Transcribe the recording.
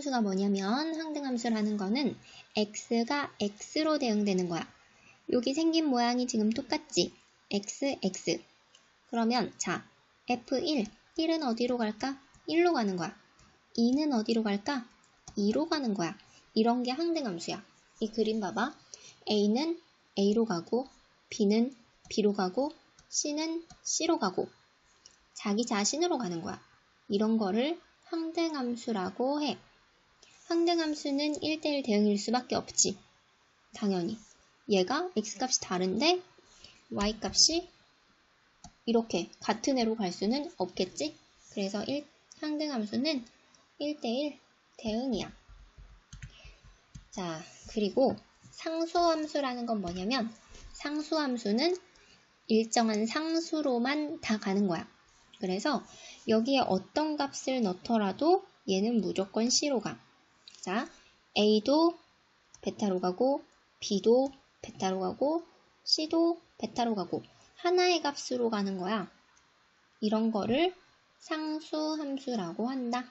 항등함수가 뭐냐면 항등 함수라는 거는 x가 x로 대응되는 거야. 여기 생긴 모양이 지금 똑같지? x, x. 그러면 자, f1, 1은 어디로 갈까? 1로 가는 거야. 2는 어디로 갈까? 2로 가는 거야. 이런 게 항등 함수야. 이 그림 봐봐. a는 a로 가고 b는 b로 가고 c는 c로 가고 자기 자신으로 가는 거야. 이런 거를 항등함수라고 해. 항등함수는 1대1 대응일 수밖에 없지. 당연히. 얘가 x값이 다른데 y값이 이렇게 같은 애로 갈 수는 없겠지? 그래서 1, 항등함수는 1대1 대응이야. 자, 그리고 상수함수라는 건 뭐냐면 상수함수는 일정한 상수로만 다 가는 거야. 그래서 여기에 어떤 값을 넣더라도 얘는 무조건 C로 가. 자, A도 베타로 가고 B도 베타로 가고 C도 베타로 가고 하나의 값으로 가는 거야. 이런 거를 상수 함수라고 한다.